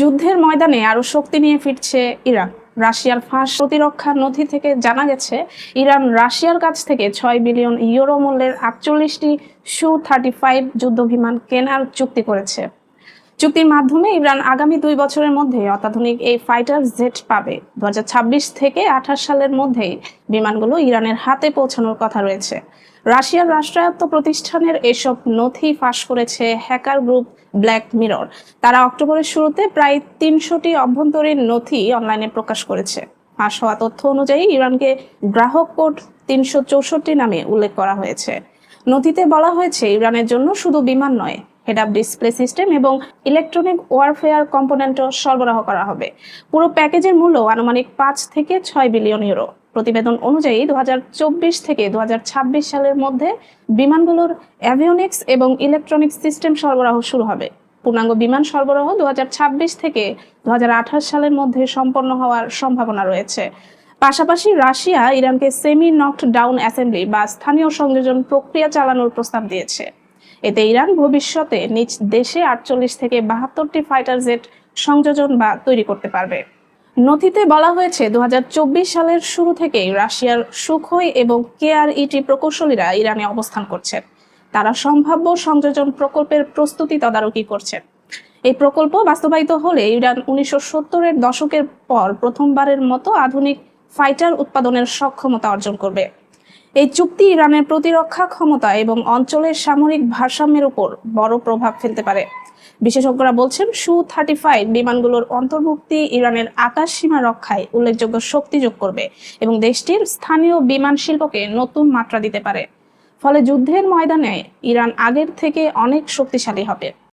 যুদ্ধের ময়দানে আরও শক্তি নিয়ে ফিরছে ইরান। রাশিয়ার ফাঁস প্রতিরক্ষা নথি থেকে জানা গেছে, ইরান রাশিয়ার কাছ থেকে ছয় বিলিয়ন ইউরো মূল্যের আটচল্লিশটি সু থার্টি ফাইভ যুদ্ধ বিমান কেনার চুক্তি করেছে। চুক্তির মাধ্যমে ইরান আগামী দুই বছরের মধ্যে অত্যাধুনিক এই ফাইটার জেট পাবে। দুহাজার ছাব্বিশ থেকে আঠাশ সালের মধ্যেই বিমানগুলো ইরানের হাতে পৌঁছানোর কথা রয়েছে। রাশিয়ার রাষ্ট্রায়ত্ত প্রতিষ্ঠানের এসব নথি ফাঁস করেছে হ্যাকার গ্রুপ ব্ল্যাক মিরর। তারা অক্টোবরের শুরুতে প্রায় তিনশোটি অভ্যন্তরীণ নথি অনলাইনে প্রকাশ করেছে। ফাঁস হওয়া তথ্য অনুযায়ী ইরানকে গ্রাহক কোড তিনশো চৌষট্টি নামে উল্লেখ করা হয়েছে। নথিতে বলা হয়েছে, ইরানের জন্য শুধু বিমান নয় হেড আপ ডিসপ্লে সিস্টেম এবং ইলেকট্রনিক ওয়ারফেয়ার কম্পোনেন্টও সরবরাহ করা হবে। পুরো প্যাকেজের মূল্য আনুমানিক পাঁচ থেকে ছয় বিলিয়ন ইউরো প্রতিবেদন অনুযায়ী দুহাজার চব্বিশ থেকে দুহাজার ছাব্বিশ সালের মধ্যে বিমানগুলোর অ্যাভিওনিক্স এবং ইলেকট্রনিক সিস্টেম সরবরাহ শুরু হবে। পূর্ণাঙ্গ বিমান সরবরাহ দুহাজার ছাব্বিশ থেকে দু হাজার আঠাশ সালের মধ্যে সম্পন্ন হওয়ার সম্ভাবনা রয়েছে। পাশাপাশি রাশিয়া ইরানকে সেমি নকড ডাউন অ্যাসেম্বলি বা স্থানীয় সংযোজন প্রক্রিয়া চালানোর প্রস্তাব দিয়েছে। এতে ইরান ভবিষ্যতে নিজ দেশে আটচল্লিশ থেকে বাহাত্তরটি ফাইটার জেট সংযোজন বা তৈরি করতে পারবে। নথিতে বলা হয়েছে, দুহাজার চব্বিশ সালের শুরু থেকেই রাশিয়ার সুখই এবং কেআরইটি প্রকৌশলীরা ইরানে অবস্থান করছেন তারা সম্ভাব্য সংযোজন প্রকল্পের প্রস্তুতি তদারকি করছেন এই প্রকল্প বাস্তবায়িত হলে ইরান উনিশশো সত্তরের দশকের পর প্রথমবারের মতো আধুনিক ফাইটার উৎপাদনের সক্ষমতা অর্জন করবে। এই চুক্তি ইরানের প্রতিরক্ষা ক্ষমতা এবং অঞ্চলের সামরিক ভারসাম্যের উপর বড় প্রভাব ফেলতে পারে। বিশেষজ্ঞরা বলছেন সু থার্টি ফাইভ বিমানগুলোর অন্তর্ভুক্তি ইরানের আকাশ সীমা রক্ষায় উল্লেখযোগ্য শক্তি যোগ করবে এবং দেশটির স্থানীয় বিমান শিল্পকে নতুন মাত্রা দিতে পারে। ফলে যুদ্ধের ময়দানে ইরান আগের থেকে অনেক শক্তিশালী হবে।